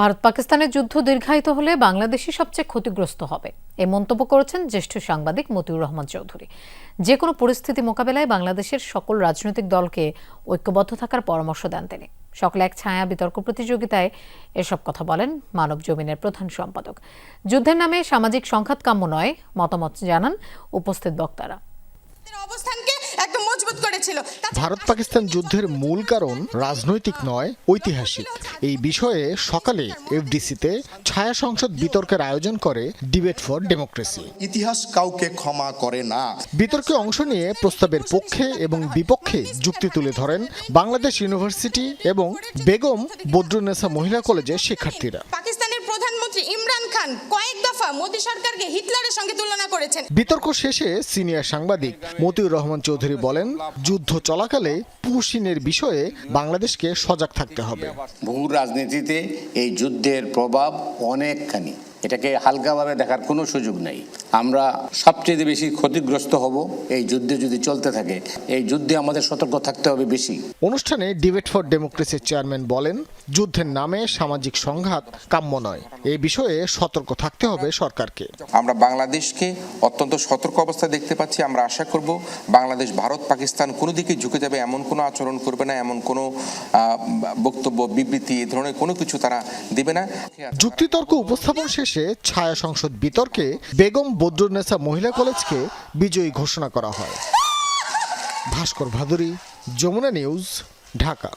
ভারত পাকিস্তানের যুদ্ধ দীর্ঘায়িত হলে বাংলাদেশই সবচেয়ে ক্ষতিগ্রস্ত হবে। এই মন্তব্য করেছেন জ্যেষ্ঠ সাংবাদিক মতিউর রহমান চৌধুরী। যে কোনো পরিস্থিতি মোকাবেলায় বাংলাদেশের সকল রাজনৈতিক দলকে ঐক্যবদ্ধ থাকার পরামর্শ দেন তিনি। সকলে এক ছায়া বিতর্ক প্রতিযোগিতায় এসব কথা বলেন মানব জমিনের প্রধান সম্পাদক। যুদ্ধের নামে সামাজিক সংঘাত কাম্য নয়, মতামত জানান উপস্থিত বক্তারা। মজবুত করেছিল। ভারত পাকিস্তান যুদ্ধের মূল কারণ রাজনৈতিক নয় ঐতিহাসিক। এই বিষয়ে সকালে এফডিসিতে ছায়া সংসদ বিতর্কের আয়োজন করে ডিবেট ফর ডেমোক্রেসি ইতিহাস কাউকে ক্ষমা করে না। বিতর্কে অংশ নিয়ে প্রস্তাবের পক্ষে এবং বিপক্ষে যুক্তি তুলে ধরেন বাংলাদেশ ইউনিভার্সিটি এবং বেগম বদরুন্নেসা মহিলা কলেজের শিক্ষার্থীরা। পাকিস্তানের প্রধানমন্ত্রী ইমরান খান কয়েক দফা মোদী সরকারকে হিটলারের সঙ্গে তুলনা করেছেন। বিতর্ক শেষে সিনিয়র সাংবাদিক মতিউর রহমান চৌধুরী বলেন যুদ্ধ চলাকালে পুশিনের বিষয়ে বাংলাদেশকে সজাগ থাকতে হবে। ভূ রাজনীতিতে এই যুদ্ধের প্রভাব অনেকখানি। এটাকে হালকাভাবে দেখার কোনো সুযোগ নেই। আমরা সবচেয়ে বেশি ক্ষতিগ্রস্ত হব এই যুদ্ধে যদি চলতে থাকে। এই যুদ্ধে আমাদের সতর্ক থাকতে হবে বেশি। অনুষ্ঠানে ডিবেট ফর ডেমোক্রেসির চেয়ারম্যান বলেন যুদ্ধের নামে সামাজিক সংঘাত কাম্য নয়। এই বিষয়ে সতর্ক থাকতে হবে সরকারকে। আমরা বাংলাদেশকে অত্যন্ত সতর্ক অবস্থায় দেখতে পাচ্ছি। আমরা আশা করব বাংলাদেশ ভারত পাকিস্তান কোনো দিকে ঝুঁকে যাবে এমন কোনো আচরণ করবে না এমন কোনো আহ, বক্তব্য বিবৃতি এ ধরনের কোনো কিছু তারা দেবে না। যুক্তিতর্ক উপস্থাপন শেষে ছায়া সংসদ বিতর্কে বেগম বদরুন্নেসা মহিলা কলেজকে বিজয়ী ঘোষণা করা হয়। ভাস্কর ভাদুরী যমুনা নিউজ ঢাকা।